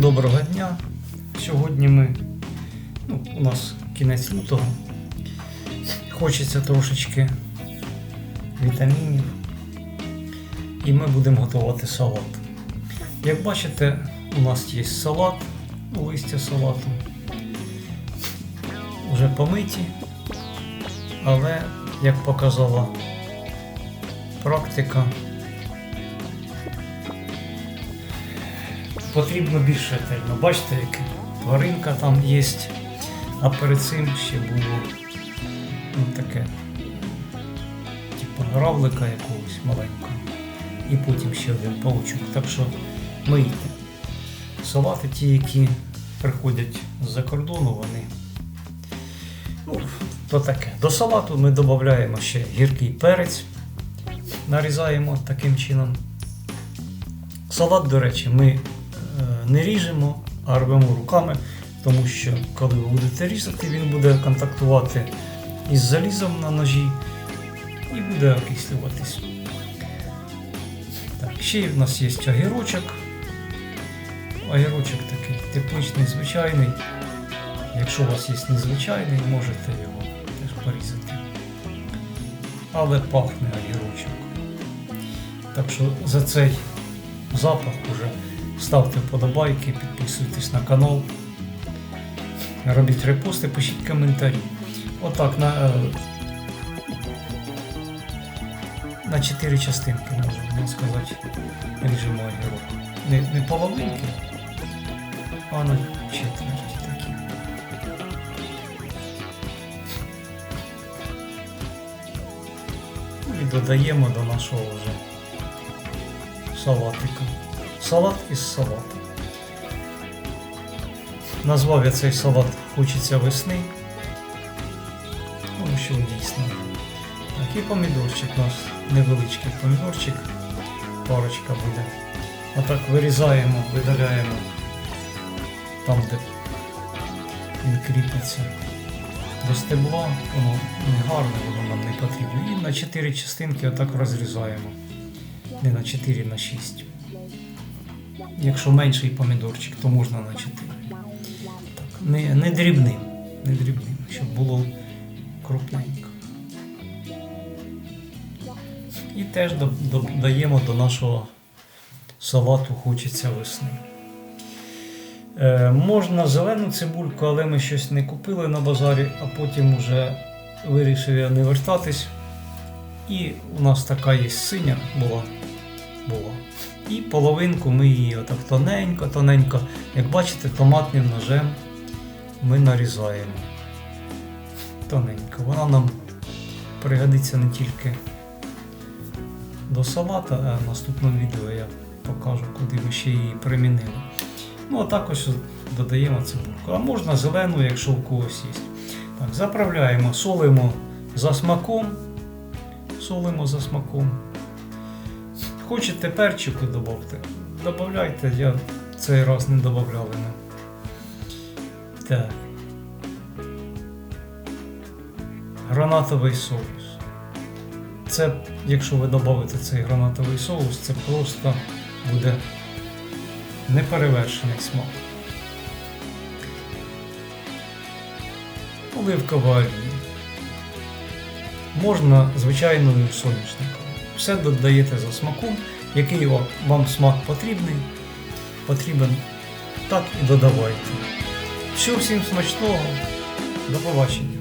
Доброго дня. Сьогодні ми ну, у нас кінець лютого. Хочеться трошечки вітамінів. І ми будемо готувати салат. Як бачите, у нас є салат, листя салату, вже помиті, але як показала практика, потрібно більш ретельно. Бачите, яка тваринка там є, а перед цим ще було ну, таке, типу гравлика якогось маленького. І потім ще один паучок. Так що мийте. Салати ті, які приходять з-за кордону, вони. Ну, то таке. До салату ми додаємо ще гіркий перець, нарізаємо таким чином. Салат, до речі, ми не ріжемо, а рвемо руками, тому що коли ви будете різати, він буде контактувати із залізом на ножі і буде окислюватись. Ще в нас є огірочок. Огірочок такий тепличний, звичайний. Якщо у вас є незвичайний, можете його теж порізати. Але пахне огірочок. Так що за цей запах уже ставте вподобайки, підписуйтесь на канал, робіть репости, пишіть коментарі. Отак на, е, на 4 частинки можна сказати ріжемо огірок. Не, не половинки, а на четверті такі. І додаємо до нашого вже салатика. Салат із салату. Назвав я цей салат Хочеться весни. Тому що дійсно. Так, і помідорчик у нас невеличкий помідорчик. Парочка буде. Отак вирізаємо, видаляємо там, де він кріпиться до стебла, воно не гарне, воно нам не потрібно. І на 4 частинки отак розрізаємо. Не на 4, на 6. Якщо менший помідорчик, то можна на 4. Так, не, не дрібним, не дрібним, щоб було крупненько. І теж до- додаємо до нашого салату хочеться весни. Е, можна зелену цибульку, але ми щось не купили на базарі, а потім вже вирішив я не вертатись. І у нас така є синя була. Була. І половинку ми її отак тоненько, тоненько, як бачите, томатним ножем ми нарізаємо. Тоненько. Вона нам пригодиться не тільки до салата, а в наступному відео я покажу, куди ми ще її примінили. Ну, а також додаємо цибульку. А можна зелену, якщо у когось є. Так, заправляємо, солимо за смаком. Солимо за смаком. Хочете перчику додати? Додавайте, я цей раз не додавав. Так. Гранатовий соус. Це, якщо ви додавите цей гранатовий соус, це просто буде неперевершений смак. Оливкова олія. Можна звичайною соняшником. Все додаєте за смаком, який вам смак потрібний, потрібен, так і додавайте. Все, всім смачного, до побачення.